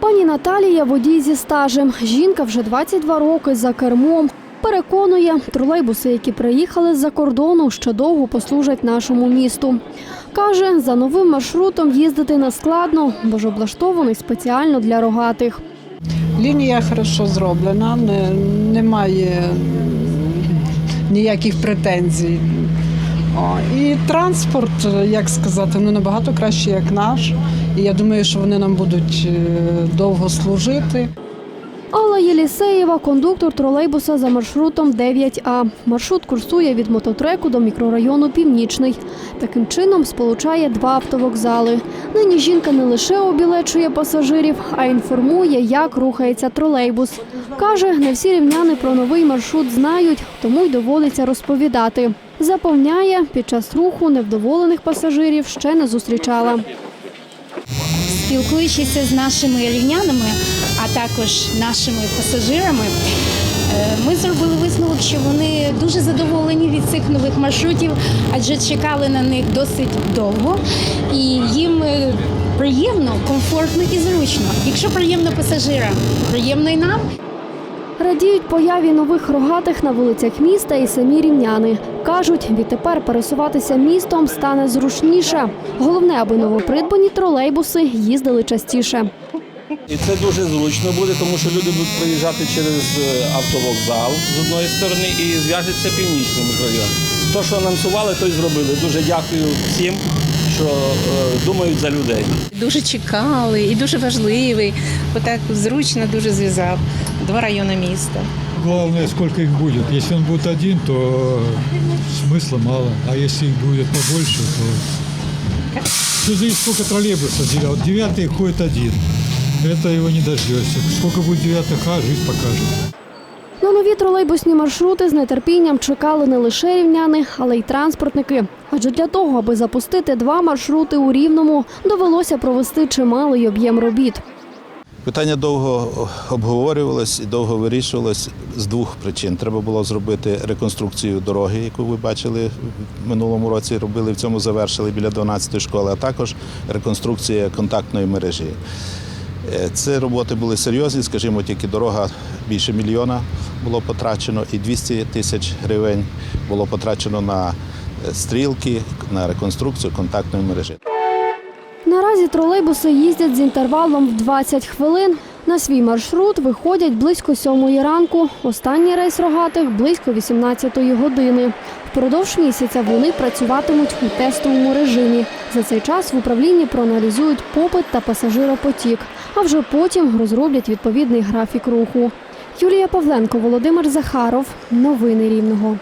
Пані Наталія водій зі стажем. Жінка вже 22 роки за кермом. Переконує, тролейбуси, які приїхали з-за кордону, ще довго послужать нашому місту. Каже, за новим маршрутом їздити не складно, бо ж облаштований спеціально для рогатих. Лінія хорошо зроблена, не, немає ніяких претензій. І транспорт, як сказати, ну набагато краще, як наш. І я думаю, що вони нам будуть е, довго служити. Алла Єлісеєва – кондуктор тролейбуса за маршрутом 9А. Маршрут курсує від мототреку до мікрорайону Північний. Таким чином сполучає два автовокзали. Нині жінка не лише обілечує пасажирів, а інформує, як рухається тролейбус. Каже, не всі рівняни про новий маршрут знають, тому й доводиться розповідати. Запевняє, під час руху невдоволених пасажирів ще не зустрічала. спілкуючися з нашими рівнянами, а також нашими пасажирами, е, ми зробили висновок, що вони дуже задоволені від цих нових маршрутів, адже чекали на них досить довго, і їм е, приємно, комфортно і зручно. Якщо приємно пасажирам, приємно і нам. Радіють появі нових рогатих на вулицях міста і самі рівняни. Кажуть, відтепер пересуватися містом стане зручніше. Головне, аби новопридбані тролейбуси їздили частіше. І це дуже зручно буде, тому що люди будуть приїжджати через е, автовокзал з одної сторони і зв'яжеться північний мікрорайон. То, що анонсували, то й зробили. Дуже дякую всім, що е, думають за людей. Дуже чекали і дуже важливий. Отак зручно дуже зв'язав два райони міста. Главное, сколько их будет. Если он будет один, то смысла мало. А если их будет побольше, то... Все зависит, сколько троллейбусов. девя- Вот девятый ходит один. Это его не дождешься. Сколько будет девятых, а жизнь покажет. На нові тролейбусні маршрути з нетерпінням чекали не лише рівняни, але й транспортники. Адже для того, аби запустити два маршрути у Рівному, довелося провести чималий об'єм робіт. Питання довго обговорювалось і довго вирішувалось з двох причин. Треба було зробити реконструкцію дороги, яку ви бачили в минулому році. Робили в цьому завершили біля 12-ї школи, а також реконструкція контактної мережі. Е, Ці роботи були серйозні, скажімо, тільки дорога більше мільйона було потрачено, і 200 тисяч гривень було потрачено на е, стрілки, на реконструкцію контактної мережі. Наразі тролейбуси їздять з інтервалом в 20 хвилин. На свій маршрут виходять близько 7 ранку. Останній рейс рогатих близько 18-ї години. Впродовж місяця вони працюватимуть у тестовому режимі. За цей час в управлінні проаналізують попит та пасажиропотік, а вже потім розроблять відповідний графік руху. Юлія Павленко, Володимир Захаров. Новини Рівного.